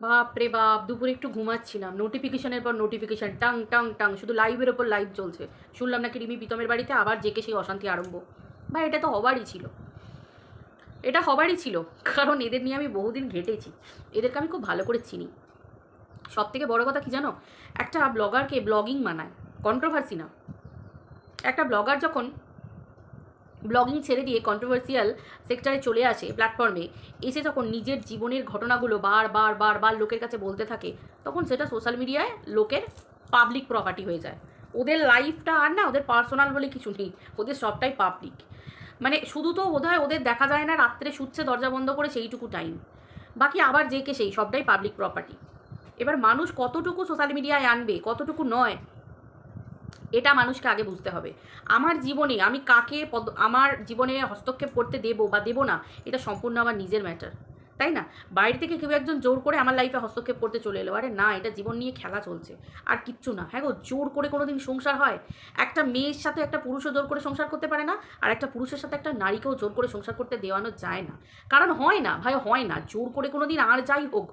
বাপ রে বাপ, দুপুরে একটু ঘুমাচ্ছিলাম। নোটিফিকেশনের পর নোটিফিকেশন টাং টাং টাং, শুধু লাইভের ওপর লাইভ চলছে। শুনলাম নাকি রিমি প্রীতমের বাড়িতে আবার জেকে সেই অশান্তি আরম্ভ। বা এটা তো হবারই ছিল। এটা হবারই ছিল, কারণ এদের নিয়ে আমি বহুদিন ঘেটেছি। এদেরকে আমি খুব ভালো করে চিনি। সব থেকে বড় কথা কি জানো? একটা ব্লগারকে ব্লগিং মানায়। কন্ট্রোভার্সি না। একটা ব্লগার যখন ব্লগিং ছেড়ে দিয়ে কন্ট্রোভার্সিয়াল সেক্টরে চলে আসে প্ল্যাটফর্মে এসে যখন নিজের জীবনের ঘটনাগুলো বার বার বার বার লোকের কাছে বলতে থাকে, তখন সেটা সোশ্যাল মিডিয়ায় লোকের পাবলিক প্রপার্টি হয়ে যায়। ওদের লাইফটা আর না, ওদের পার্সোনাল বলে কিছু নেই, ওদের সবটাই পাবলিক মানে শুধু তো বোধহয় ওদের দেখা যায় না, রাত্রে শুচ্ছে, দরজা বন্ধ করে সেইটুকু টাইম বাকি আবার যে কে সেই, সবটাই পাবলিক প্রপার্টি এবার মানুষ কতটুকু সোশ্যাল মিডিয়ায় আনবে, কতটুকু নয় এটা মানুষকে আগে বুঝতে হবে। আমার জীবনে আমি কাকে পদ, আমার জীবনে হস্তক্ষেপ করতে দেবো বা দেবো না, এটা সম্পূর্ণ আমার নিজের ম্যাটার তাই না? বাইরে থেকে কেউ একজন জোর করে আমার লাইফে হস্তক্ষেপ করতে চলে এলো, আরে না, এটা জীবন নিয়ে খেলা চলছে, আর কিচ্ছু না। হ্যাঁ গো, জোর করে কোনো দিন সংসার হয়? একটা মেয়ের সাথে একটা পুরুষও জোর করে সংসার করতে পারে না, আর একটা পুরুষের সাথে একটা নারীকেও জোর করে সংসার করতে দেওয়ানো যায় না। কারণ হয় না, ভাই, হয় না, জোর করে কোনো দিন আর যাই হোক,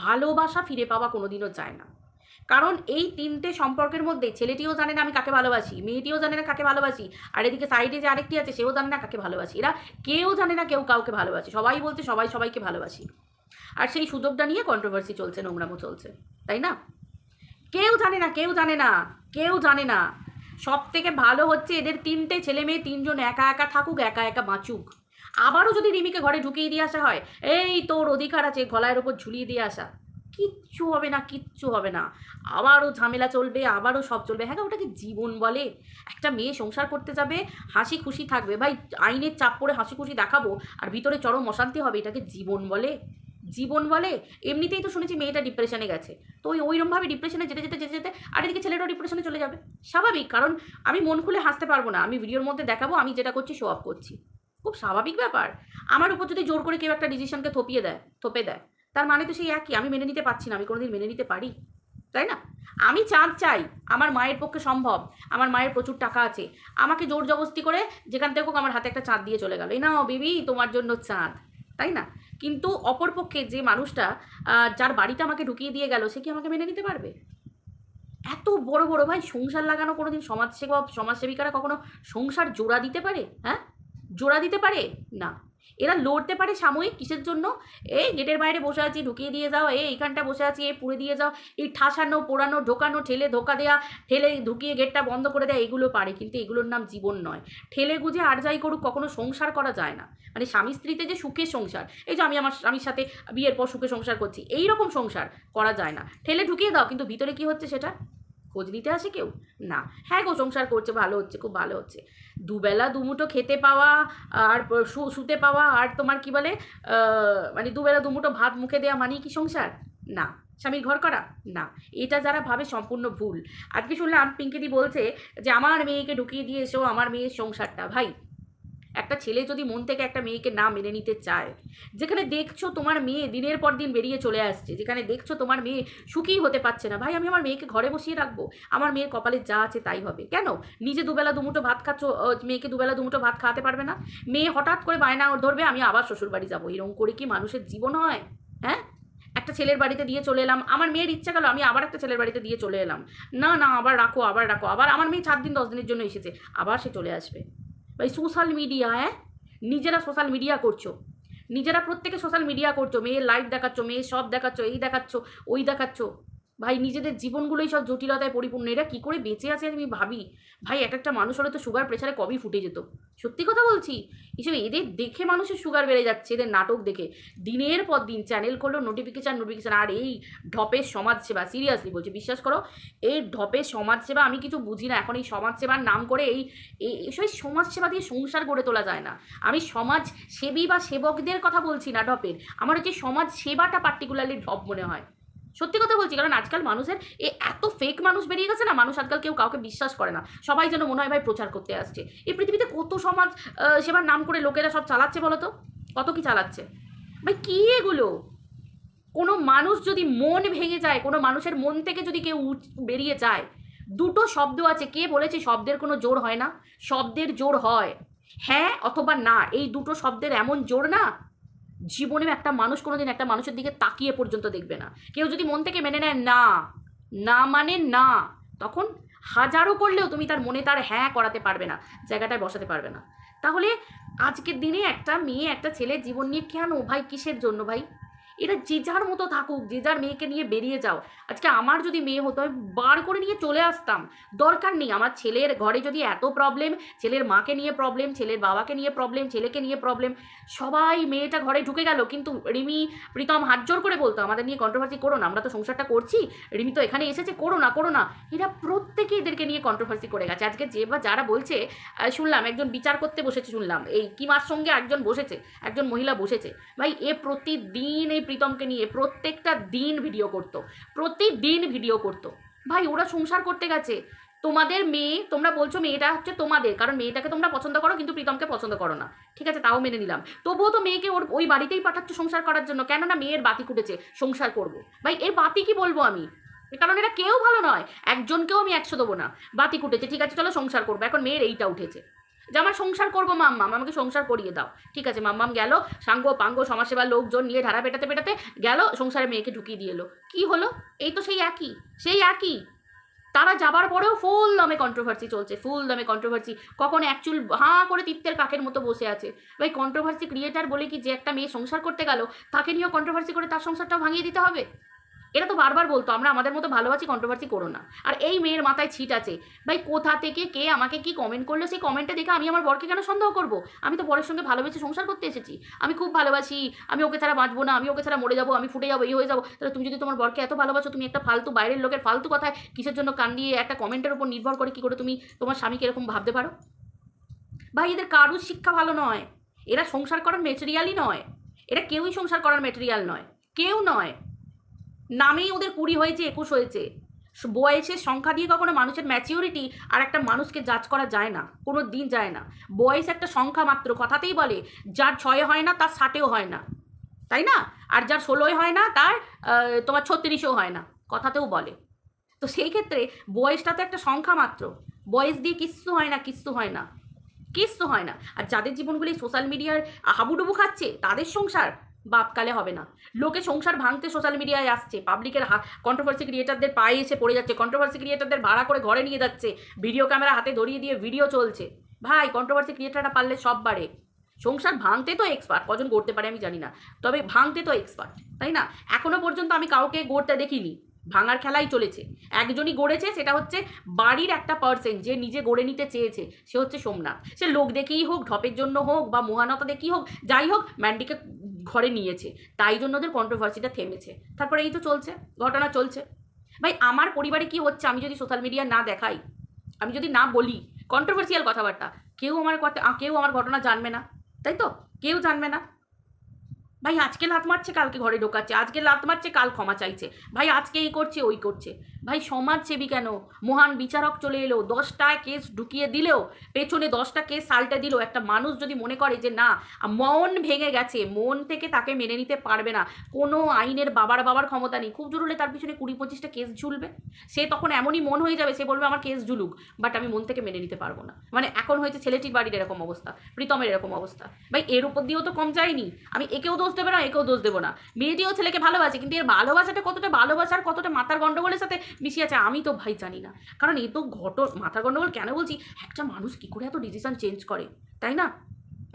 ভালোবাসা ফিরে পাওয়া কোনো দিনও যায় না। কারণ এই তিনটে সম্পর্কের মধ্যে ছেলেটিও জানে না আমি কাকে ভালোবাসি, মেয়েটিও জানে না কাকে ভালোবাসি, আর এদিকে সাইডে যে আরেকটি আছে, সেও জানে না কাকে ভালোবাসি। এরা কেউ জানে না কেউ কাউকে ভালোবাসি। সবাই বলছে সবাই সবাইকে ভালোবাসি। আর সেই সুযোগটা নিয়ে কন্ট্রোভার্সি চলছে, নোংরামো চলছে। তাই না? কেউ জানে না, কেউ জানে না, কেউ জানে না। সব থেকে ভালো হচ্ছে এদের তিনটে ছেলে মেয়ে তিনজন একা একা থাকুক, একা একা বাঁচুক। আবারও যদি রিমিকে ঘরে ঢুকিয়ে দিয়ে আসা হয়, এই তোর অধিকার আছে গলার ওপর ঝুলিয়ে দিয়ে আসা। কিচ্ছু হবে না, কিচ্ছু হবে না। আবারও ঝামেলা চলবে, আবারও সব চলবে। হ্যাঁ ওটাকে জীবন বলে। একটা মেয়ে সংসার করতে যাবে, হাসি খুশি থাকবে। ভাই, আইনের চাপ পড়ে হাসি খুশি দেখাবো, আর ভিতরে চরম অশান্তি হবে, এটাকে জীবন বলে। জীবন বলে? এমনিতেই তো শুনেছি মেয়েটা ডিপ্রেশনে গেছে। তো ওই ওইরকমভাবে ডিপ্রেশনে যেতে যেতে যেতে যেতে, আর এদিকে ছেলেটাও ডিপ্রেশনে চলে যাবে। স্বাভাবিক, কারণ আমি মন খুলে হাসতে পারব না। আমি ভিডিওর মধ্যে দেখাবো, আমি যেটা করছি শো অফ করছি। খুব স্বাভাবিক ব্যাপার। আমার উপর যদি জোর করে কেউ একটা ডিসিশনকে থপিয়ে দেয়, থপে দেয়। তার মানে তো সেই একই, আমি মেনে নিতে পারছি না, আমি কোনোদিন মেনে নিতে পারি, তাই না? আমি চাঁদ চাই, আমার মায়ের পক্ষে সম্ভব, আমার মায়ের প্রচুর টাকা আছে, আমাকে জোর জবস্তি করে যেখান থেকে হোক আমার হাতে একটা চাঁদ দিয়ে চলে গেল। এই নাও বেবি, তোমার জন্য চাঁদ, তাই না? কিন্তু অপরপক্ষে যে মানুষটা যার বাড়িতে আমাকে ঢুকিয়ে দিয়ে গেল, সে কি আমাকে মেনে নিতে পারবে? এত বড় বড় ভাই, সংসার লাগানো কোনোদিন সমাজসেবা, সমাজসেবিকারা কখনো সংসার জোড়া দিতে পারে? হ্যাঁ? জোড়া দিতে পারে? না। এরা লড়তে পারে সাময়িক কিসের জন্য? এই গেটের বাইরে বসে আছি, ঢুকিয়ে দিয়ে যাও। এই এইখানটা বসে আছি এই পুড়ে দিয়ে যাও। এই ঠাসানো, পোড়ানো, ঢোকানো, ঠেলে ধোকা দেয়া, ঠেলে ঢুকিয়ে গেটটা বন্ধ করে দেয়, এগুলো পারে। কিন্তু এগুলোর নাম জীবন নয়। ঠেলে গুজে আর যাই করুক, কখনো সংসার করা যায় না। মানে স্বামী স্ত্রীতে যে সুখের সংসার, এই যে আমি আমার স্বামীর সাথে বিয়ের পর সুখে সংসার করছি, এই রকম সংসার করা যায় না। ঠেলে ঢুকিয়ে দাও, কিন্তু ভিতরে কি হচ্ছে সেটা? খোঁজ নিতে আসে কেউ? না। হ্যাঁ গো, সংসার করছে, ভালো হচ্ছে, খুব ভালো হচ্ছে। দুবেলা দুমুটো খেতে পাওয়া, আর শুতে পাওয়া, আর তোমার কি বলে মানে দুবেলা দুমুটো ভাত মুখে দেওয়া মানেই কি সংসার? না। স্বামীর ঘর করা? না। এটা যারা ভাবে সম্পূর্ণ ভুল। আজকে শুনলাম পিঙ্কিদি বলছে যে, আমার মেয়েকে ঢুকিয়ে দিয়ে এসো, আমার মেয়ের সংসারটা, ভাই। একটা ছেলে যদি মন থেকে একটা মেয়েকে না মেনে নিতে চায়, যেখানে দেখছ তোমার মেয়ে দিনের পর দিন বেরিয়ে চলে আসছে, যেখানে দেখছ তোমার মেয়ে সুখী হতে পারছে না, ভাই, আমি আমার মেয়েকে ঘরে বসিয়ে রাখব, আমার মেয়ের কপালে যা আছে তাই হবে। কেন? নিজে দুবেলা দুমুটো ভাত খাচ্ছ মেয়েকে দুবেলা দুমুটো ভাত খাওয়াতে পারবে না? মেয়ে হঠাৎ করে বায়না ধরবে, আমি আবার শ্বশুর বাড়ি যাব। এরকম করে কি মানুষের জীবন হয়? হ্যাঁ? একটা ছেলের বাড়িতে দিয়ে চলে এলাম, আমার মেয়ের ইচ্ছা গেল, আমি আবার একটা ছেলের বাড়িতে দিয়ে চলে এলাম। না না, আবার রাখো আবার রাখো, আবার আমার মেয়ে চার দিন দশ দিনের জন্য এসেছে, আবার সে চলে আসবে। ভাই সোশ্যাল মিডিয়া হ্যাঁ নিজেরা সোশ্যাল মিডিয়া করছ। নিজেরা প্রত্যেকে সোশ্যাল মিডিয়া করছ। মেয়ের লাইভ দেখাচ্ছ, মেয়ের সব দেখাচ্ছ, এই দেখাচ্ছ, ওই দেখাচ্ছ। ভাই, নিজেদের জীবনগুলোই সব জটিলতায় পরিপূর্ণ। এরা কী করে বেঁচে আছে আমি ভাবি। ভাই, এক একটা মানুষ হলে তো সুগার প্রেশারে কবেই ফুটে যেত। সত্যি কথা বলছি? হিসেবে এদের দেখে মানুষের সুগার বেড়ে যাচ্ছে, এদের নাটক দেখে। দিনের পর দিন চ্যানেল করল নোটিফিকেশান নোটিফিকেশান আর এই ঢপের সমাজসেবা সিরিয়াসলি বলছি, বিশ্বাস করো, এই ঢপের সমাজসেবা আমি কিছু বুঝি না। এখন এই সমাজসেবার নাম করে এই এই, এসব সমাজসেবা দিয়ে সংসার গড়ে তোলা যায় না। আমি সমাজ সেবী বা সেবকদের কথা বলছি না ঢপের। আমার হচ্ছে সমাজ সেবাটা পার্টিকুলারলি ঢপ মনে হয়। সত্যি কথা বলছি, কারণ আজকাল মানুষের এ এত ফেক মানুষ বেরিয়ে গেছে না, মানুষ আজকাল কেউ কাউকে বিশ্বাস করে না। সবাই যেন মনে হয় ভাই প্রচার করতে আসছে। এই পৃথিবীতে কত সমাজ সেবার নাম করে লোকেরা সব চালাচ্ছে বলো তো? কত কি চালাচ্ছে? ভাই কী এগুলো? কোনো মানুষ যদি মন ভেঙে যায়, কোনো মানুষের মন থেকে যদি কেউ বেরিয়ে যায়, দুটো শব্দ আছে, কে বলেছে শব্দের কোনো জোর হয় না? শব্দের জোর হয়। হ্যাঁ অথবা না, এই দুটো শব্দের এমন জোর না জীবনে একটা মানুষ কোনোদিন একটা মানুষের দিকে তাকিয়ে পর্যন্ত দেখবে না। কেউ যদি মন থেকে মেনে নেয়, না না মানে না, তখন হাজারো করলেও তুমি তার মনে তার হ্যাঁ করাতে পারবে না, জায়গাটায় বসাতে পারবে না। তাহলে আজকের দিনে একটা মেয়ে, একটা ছেলে জীবন নিয়ে কেন? ভাই, কিসের জন্য ভাই? এরা যে যার মতো থাকুক, যে যার মেয়েকে নিয়ে বেরিয়ে যাও। আজকে আমার যদি মেয়ে হতো, আমি বার করে নিয়ে চলে আসতাম। দরকার নেই, আমার ছেলের ঘরে যদি এত প্রবলেম ছেলের মাকে নিয়ে প্রবলেম ছেলের বাবাকে নিয়ে প্রবলেম ছেলেকে নিয়ে প্রবলেম সবাই মেয়েটা ঘরে ঢুকে গেল। কিন্তু রিমি, প্রীতম হাত জোর করে বলতো, আমাদের নিয়ে কন্ট্রোভার্সি করো না, আমরা তো সংসারটা করছি। রিমি তো এখানে এসেছে, করো না করো না। এরা প্রত্যেকে এদেরকে নিয়ে কন্ট্রোভার্সি করে গেছে। আজকে যে বা যারা বলছে শুনলাম, একজন বিচার করতে বসেছে, শুনলাম। এই কিমার সঙ্গে একজন বসেছে, একজন মহিলা বসেছে। ভাই, এ প্রতিদিন এই প্রীতমকে নিয়ে প্রত্যেকটা দিন ভিডিও করতো। প্রতিদিন ভিডিও করতো। ভাই, ওরা সংসার করতে গেছে। তোমাদের মেয়ে, তোমরা বলছো মেয়েটা হচ্ছে তোমাদের, কারণ মেয়েটাকে তোমরা পছন্দ করো, কিন্তু প্রীতমকে পছন্দ করো না। ঠিক আছে, তাও মেনে নিলাম। তবুও তো মেয়েকে ওর, ওই বাড়িতেই পাঠাচ্ছ সংসার করার জন্য, কেননা মেয়ের বাতি কুটেছে সংসার করব। ভাই, এর বাতি কি বলব আমি? কারণ এটা কেউ ভালো নয়। একজনকেও আমি একশো দেবো না। বাতি কুটেছে ঠিক আছে, চলো সংসার করব। এখন মেয়ের এইটা উঠেছে। যে আমার সংসার করব, মাম্মাম আমাকে সংসার করিয়ে দাও। ঠিক আছে, মাম্মাম গেল, সাঙ্গ, পাঙ্গ, সমাজসেবার লোকজন নিয়ে ধারা পেটাতে পেটাতে গেল, সংসারে মেয়েকে ঢুকিয়ে দিয়ে এলো। কী হলো? এই তো সেই একই সেই একই। তারা যাবার পরেও ফুল দমে কন্ট্রোভার্সি চলছে ফুল দমে কন্ট্রোভার্সি কখন অ্যাকচুয়াল হাঁ করে তিপ্তের কাকের মতো বসে আছে। ভাই কন্ট্রোভার্সি ক্রিয়েটার বলে কি যে একটা মেয়ে সংসার করতে গেল, তাকে নিয়েও কন্ট্রোভার্সি করে তার সংসারটাও ভাঙিয়ে দিতে হবে? এরা তো বারবার বলতো, আমরা আমাদের মতো ভালোবাসি কন্ট্রোভার্সি করো না। আর এই মেয়ের মাথায় ছিট আছে, ভাই, কোথা থেকে কে আমাকে কি কমেন্ট করল, সেই কমেন্টটা দেখে আমি আমার বরকে কেন সন্দেহ করব? আমি তো বরের সঙ্গে ভালোবেসে সংসার করতে এসেছি, আমি খুব ভালোবাসি, আমি ওকে ছাড়া বাঁচবো না, আমি ওকে ছাড়া মরে যাব, আমি ফুটে যাব, এই হয়ে যাব। তাহলে তুমি যদি তোমার বরকে এত ভালোবাসো, তুমি একটা ফালতু বাইরের লোকের ফালতু কথায় কিসের জন্য কান দিয়ে একটা কমেন্টের উপর নির্ভর করে কি করে তুমি তোমার স্বামীকে এরকম ভাবতে পারো? ভাই, এদের কারুর শিক্ষা ভালো নয়। এরা সংসার করার মেটেরিয়ালই নয়। এরা কেউই সংসার করার মেটেরিয়াল নয়। কেউ নয়। নামেই ওদের কুড়ি হয়েছে, একুশ হয়েছে। বয়সের সংখ্যা দিয়ে কখনো মানুষের ম্যাচিউরিটি আর একটা মানুষকে জাজ করা যায় না, কোনো দিন যায় না। বয়স একটা সংখ্যা মাত্র, কথাতেই বলে, যার ছয়ে হয় না, তার ষাটেও হয় না। তাই না? আর যার ষোলোয় হয় না, তার তোমার ছত্রিশেও হয় না, কথাতেও বলে। তো সেই ক্ষেত্রে বয়সটা তো একটা সংখ্যা মাত্র। বয়স দিয়ে কিচ্ছু হয় না, কিচ্ছু হয় না। কিচ্ছু হয় না। আর যাদের জীবনগুলি সোশ্যাল মিডিয়ার হাবুডুবু খাচ্ছে, তাদের সংসার বাপকালে হবে না। লোকে সংসার ভাঙতে সোশ্যাল মিডিয়ায় আসছে। পাবলিকের কন্ট্রোভার্সি ক্রিয়েটারদের পায়ে এসে পড়ে যাচ্ছে। কন্ট্রোভার্সি ক্রিয়েটারদের ভাড়া করে ঘরে নিয়ে যাচ্ছে। ভিডিও ক্যামেরা হাতে ধরিয়ে দিয়ে ভিডিও চলছে। ভাই কন্ট্রোভার্সি ক্রিয়েটাররা পারলে সব বাড়ে। সংসার ভাঙতে তো এক্সপার্ট কজন গড়তে পারে আমি জানি না। তবে ভাঙতে তো এক্সপার্ট তাই না? এখনও পর্যন্ত আমি কাউকে গড়তে দেখিনি। ভাঙার খেলাই চলেছে। একজনই গড়েছে, সেটা হচ্ছে বাড়ির একটা পার্সেন্ট যে নিজে গড়ে নিতে চেয়েছে, সে হচ্ছে সোমনাথ। সে লোক দেখেই হোক, ঢপের জন্য হোক বা মহানতা দেখেই হোক, যাই হোক ম্যান্ডিকে ঘরে নিয়েছে। তাই জন্য ওদের কন্ট্রোভার্সিটা থেমেছে। তারপরে এই তো চলছে, ঘটনা চলছে। ভাই, আমার পরিবারে কি হচ্ছে? আমি যদি সোশ্যাল মিডিয়া না দেখাই, আমি যদি না বলি কন্ট্রোভার্সিয়াল কথাবার্তা, কেউ আমার কথা কেউ আমার ঘটনা জানবে না। তাই তো? কেউ জানবে না। ভাই, আজকে লাত মারছে, কালকে ঘরে ঢোকাচ্ছে। আজকে লাত মারছে, কাল ক্ষমা চাইছে। ভাই, আজকে এই করছে, ওই করছে। ভাই, সমাজসেবী কেন? মহান বিচারক চলে এলো, দশটা কেস ঢুকিয়ে দিলেও, পেছনে দশটা কেস সালটা দিল। একটা মানুষ যদি মনে করে যে, না, মন ভেঙে গেছে, মন থেকে তাকে মেনে নিতে পারবে না, কোনো আইনের বাবার বাবার ক্ষমতা নেই, খুব জোর হলে তার পিছনে কুড়ি পঁচিশটা কেস ঝুলবে? সে তখন এমনই মন হয়ে যাবে, সে বলবে, আমার কেস ঝুলুক বাট আমি মন থেকে মেনে নিতে পারব না। মানে এখন হয়েছে ছেলেটির বাড়ির এরকম অবস্থা, প্রীতমের এরকম অবস্থা। ভাই, এর উপর দিয়েও তো কম যায়নি। আমি একেও দোষ দেবো না, একেও দোষ দেবো না। মেয়েটিও ছেলেকে ভালোবাসে, কিন্তু এর ভালোবাসাটা কতটা, ভালোবাসার কতটা মাথার গণ্ডগোলের সাথে মিশিয়ে আছে, আমি তো ভাই জানি না। কারণ এ তো ঘট, মাথার গণ্ডগোল কেন বলছি? একটা মানুষ কী করে এত ডিসিশন চেঞ্জ করে? তাই না?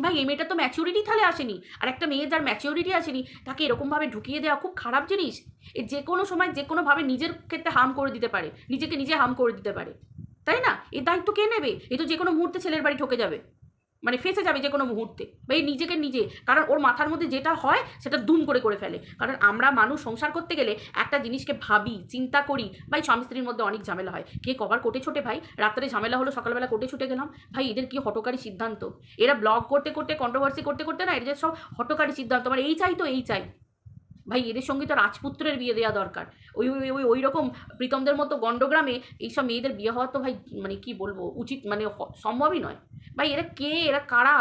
ভাই, এই মেয়েটার তো ম্যাচিউরিটি তাহলে আসেনি। আর একটা মেয়ে যার ম্যাচিউরিটি আসেনি, তাকে এরকমভাবে ঢুকিয়ে দেওয়া খুব খারাপ জিনিস, এ যে কোনো সময় যে কোনোভাবে নিজের ক্ষেত্রে হার্ম করে দিতে পারে, নিজেকে নিজে হার্ম করে দিতে পারে। তাই না? এই দায়িত্ব কে নেবে? এ তো যে কোনো মুহূর্তে ছেলের বাড়ি ঠকে যাবে। মানে ফেসে যাবে যে কোনো মুহূর্তে বা এই নিজেকে নিজে, কারণ ওর মাথার মধ্যে যেটা হয় সেটা দুম করে করে ফেলে। কারণ আমরা মানুষ সংসার করতে গেলে একটা জিনিসকে ভাবি, চিন্তা করি ভাই স্বামী স্ত্রীর মধ্যে অনেক ঝামেলা হয়। কে কবার কোটে ছোটে ভাই, রাত্রে ঝামেলা হলো সকালবেলা কোটে ছুটে গেলাম, ভাই এদের কি হটকারী সিদ্ধান্ত? এরা ব্লগ করতে করতে কন্ট্রোভার্সি করতে করতে না এদের সব হটকারী সিদ্ধান্ত মানে এই চাই তো এই চাই। ভাই, এদের সঙ্গে তো রাজপুত্রের বিয়ে দেওয়া দরকার। ওই ওই ওই রকম প্রীতমদের মতো গণ্ডগ্রামে এইসব মেয়েদের বিয়ে হওয়া তো ভাই মানে কি বলব, উচিত মানে সম্ভবই নয়। ভাই, এরা কে? এরা কারা?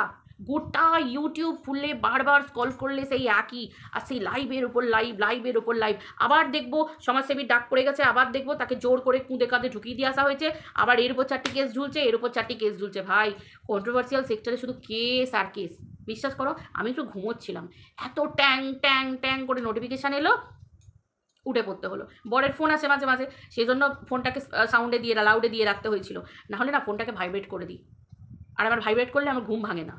গোটা ইউটিউব খুললে বারবার স্কল করলে সেই একই, আর সেই লাইভের ওপর লাইভ লাইভের ওপর লাইভ আবার দেখব সমাজসেবীর ডাক পড়ে গেছে, আবার দেখব তাকে জোর করে কুঁদে কাঁধে ঢুকিয়ে দিয়ে আসা হয়েছে, আবার এর উপর চারটি কেস ঝুলছে, এর উপর চারটি কেস ঝুলছে। ভাই কন্ট্রোভার্সিয়াল সেক্টরে শুধু কেস আর কেস বিশ্বাস করো, আমি একটু ঘুমোচ্ছিলাম। এত ট্যাং ট্যাং ট্যাং করে নোটিফিকেশান এলো, উঠে পড়তে হলো। বরের ফোন আসে মাঝে মাঝে। সেই জন্য ফোনটাকে সাউন্ডে দিয়ে লাউডে দিয়ে রাখতে হয়েছিল। নাহলে না ফোনটাকে ভাইব্রেট করে দিই। আর আমার ভাইব্রেট করলে আমার ঘুম ভাঙে না।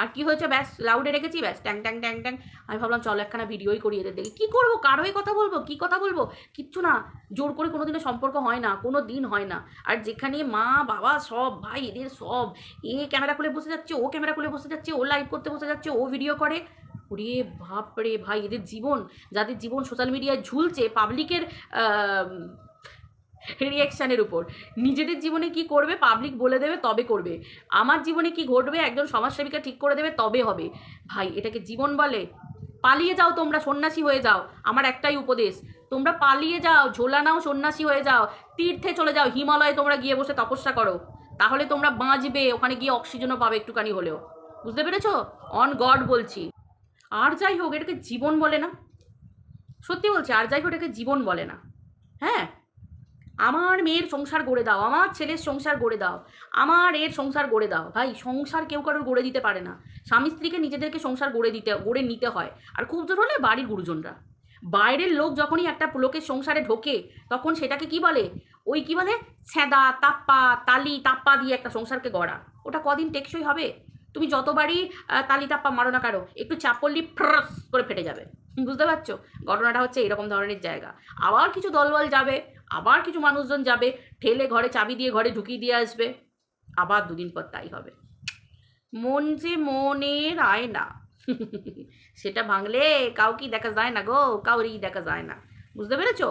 আর কি হয়েছে? ব্যাস লাউডে রেখেছি, ব্যাস, ট্যাং ট্যাং ট্যাং ট্যাং। আমি ভাবলাম, চলো একখানা ভিডিওই করি এদের দেখি, কী করব? কার হয়ে কথা বলব? কী কথা বলব? কিচ্ছু না। জোর করে কোনো দিনও সম্পর্ক হয় না কোনো দিন হয় না। আর যেখানে মা, বাবা, সব, ভাই, এদের সব, এ ক্যামেরা খুলে বসে যাচ্ছে, ও ক্যামেরা খুলে বসে যাচ্ছে, ও লাইভ করতে বসে যাচ্ছে, ও ভিডিও করে। ওরে বাপরে ভাই, এদের জীবন, যাদের জীবন সোশ্যাল মিডিয়ায় ঝুলছে পাবলিকের রিয়াকশানের উপর। নিজেদের জীবনে কি করবে পাবলিক বলে দেবে, তবে করবে। আমার জীবনে কি ঘটবে, একজন সমাজসেবিকা ঠিক করে দেবে, তবে হবে। ভাই, এটাকে জীবন বলে, পালিয়ে যাও তোমরা, সন্ন্যাসী হয়ে যাও। আমার একটাই উপদেশ, তোমরা পালিয়ে যাও, ঝোলা নাও, সন্ন্যাসী হয়ে যাও। তীর্থে চলে যাও, হিমালয়ে তোমরা গিয়ে বসে তপস্যা করো। তাহলে তোমরা বাঁচবে, ওখানে গিয়ে অক্সিজেনও পাবে একটুখানি হলেও। বুঝতে পেরেছ? অন গড বলছি। আর যাই হোক, এটাকে জীবন বলে না। সত্যি বলছি, আর যাই হোক, এটাকে জীবন বলে না। হ্যাঁ? আমার মেয়ের সংসার গড়ে দাও, আমার ছেলের সংসার গড়ে দাও, আমার এর সংসার গড়ে দাও। ভাই, সংসার কেউ কারোর গড়ে দিতে পারে না। স্বামী স্ত্রীকে নিজেদেরকে সংসার গড়ে দিতে, গড়ে নিতে হয়। আর খুব জোর হলে বাড়ির গুরুজনরা। বাইরের লোক যখনই একটা লোকের সংসারে ঢোকে, তখন সেটাকে কি বলে? ওই কি বলে? ছ্যাঁদা তাপ্পা, তালি, তাপ্পা দিয়ে একটা সংসারকে গড়া। ওটা কদিন টেকসই হবে? তুমি যতবারই তালি, তাপ্পা মারো না কারও, একটু চাপ পড়লি ফ্রস করে ফেটে যাবে। বুঝতে পারছ? ঘটনাটা হচ্ছে এরকম ধরনের জায়গা। আবার কিছু দলবল যাবে। আবার কিছু মানুষজন যাবে, ঠেলে ঘরে চাবি দিয়ে ঘরে ঢুকিয়ে দিয়ে আসবে। আবার দুদিন পর তাই হবে। মন যে মনের আয় না সেটা ভাঙলে কাউকেই দেখা যায় না গো, কাউরেই দেখা যায় না। বুঝতে পেরেছ?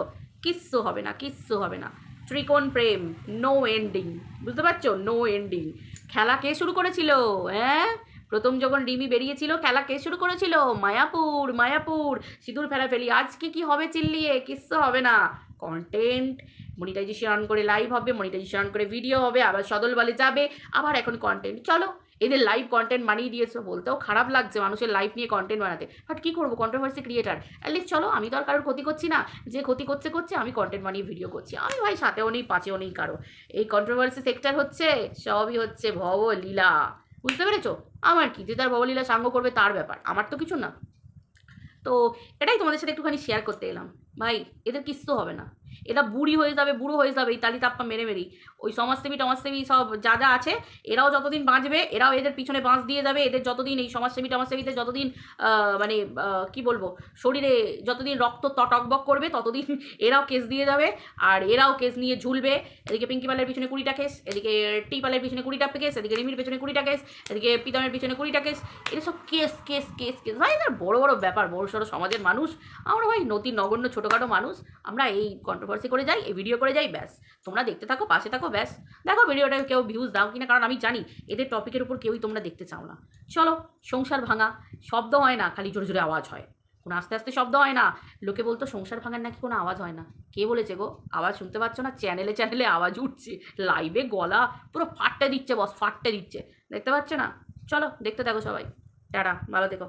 কিচ্ছু হবে না, কিচ্ছু হবে না। ত্রিকোণ প্রেম নো এন্ডিং বুঝতে পারছ? নো এন্ডিং খেলা কে শুরু করেছিল? হ্যাঁ? প্রথম যখন রিমি বেরিয়েছিল, খেলা কে শুরু করেছিল? মায়াপুর মায়াপুর। সিঁদুর ফেলাফেলি। আজকে কি হবে চিল্লিয়ে? কিচ্ছু হবে না। কন্টেন্ট মনিটাইজেশন করে লাইভ হবে মনিটাইজেশন করে ভিডিও হবে, আবার সদল বলে যাবে, আবার এখন কন্টেন্ট চলো, এদের লাইভ কন্টেন্ট বানিয়ে দিয়েছ বলতেও খারাপ লাগছে মানুষের লাইফ নিয়ে কন্টেন্ট বানাতে। বাট কী করব? কন্ট্রোভার্সি ক্রিয়েটার অ্যাটলিস্ট চলো, আমি তো আর কারোর ক্ষতি করছি না। যে ক্ষতি করছে করছে, আমি কন্টেন্ট বানিয়ে ভিডিও করছি। আমি ভাই সাথেও নেই, পাঁচেও নেই কারও। এই কন্ট্রোভার্সি সেক্টর হচ্ছে, সবই হচ্ছে ভব লীলা বুঝতে পেরেছ? আমার কি? যে তার ভবলীলা সাঙ্গ করবে তার ব্যাপার। আমার তো কিছু না। তো এটাই তোমাদের সাথে একটুখানি শেয়ার করতে এলাম। ভাই, এদের কিচ্ছু হবে না। এরা বুড়ি হয়ে যাবে, বুড়ো হয়ে যাবে, এই তালি তাপ্পা মেরে মেরেই। ওই সমাজসেবী টমাজসেবী সব যা যা আছে, এরাও যতদিন বাঁচবে, এরাও এদের পিছনে বাঁশ দিয়ে যাবে, এদের যতদিন এই সমাজসেবী টমাজসেবীদের যতদিন মানে কি বলব, শরীরে যতদিন রক্ত টকবক করবে, ততদিন এরাও কেস দিয়ে যাবে, আর এরাও কেস নিয়ে ঝুলবে। এদিকে পিঙ্কি পালের পিছনে কুড়িটা কেস, এদিকে টি পালের পিছনে কুড়িটা কেস, এদিকে রিমির পিছনে কুড়িটা কেস, এদিকে পিতমের পিছনে কুড়িটা কেস এটা সব কেস কেস কেস কেস। ভাই, এদের বড় বড় ব্যাপার বড় সড়ো সমাজের মানুষ। আমরা ভাই নতি নগণ্য ছোটোখাটো মানুষ, আমরা এই কন্ট্রোভার্সি করে যাই, এই ভিডিও করে যাই, ব্যাস। তোমরা দেখতে থাকো, পাশে থাকো, ব্যাস। দেখো ভিডিওটা কেউ ভিউজ দাও কিনা, কারণ আমি জানি এদের টপিকের উপর কেউই তোমরা দেখতে চাও না। চলো, সংসার ভাঙা, শব্দ হয় না, খালি জোরে জোরে আওয়াজ হয়। কোনো আস্তে আস্তে শব্দ হয় না। লোকে বলতো সংসার ভাঙার নাকি কোনো আওয়াজ হয় না। কে বলেছে গো? আওয়াজ শুনতে পাচ্ছ না? চ্যানেলে চ্যানেলে আওয়াজ উঠছে। লাইভে গলা পুরো ফাটতে দিচ্ছে বস ফাটতে দিচ্ছে। দেখতে পাচ্ছ না? চলো, দেখতে থাকো সবাই। টাটা, ভালো দেখো